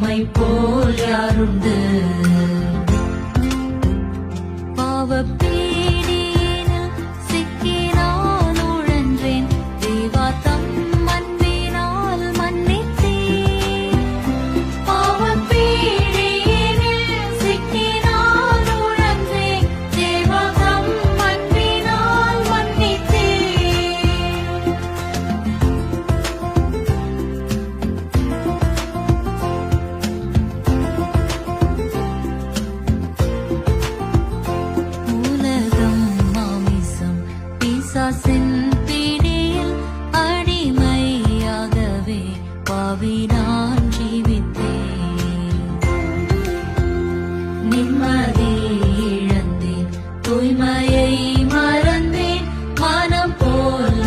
உம்மை போல் யாருண்டு? பிசாசின் பிடியில் அடிமையாகவே பாவி நான் ஜீவித்தேன். நிம்மதி இழந்தேன் தூய்மையை மறந்தேன் மனம் போல்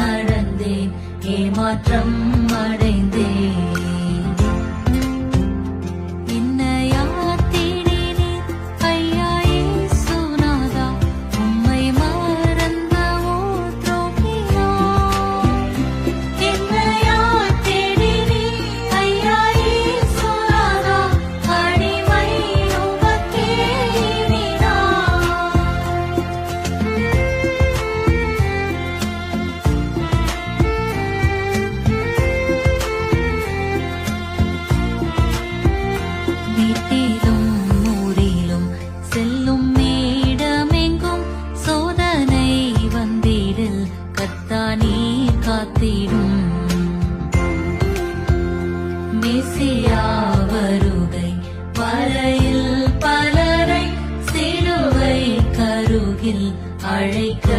மிசியா வருகை வரையில் பலரை சிலுவை கருகில் அழைக்க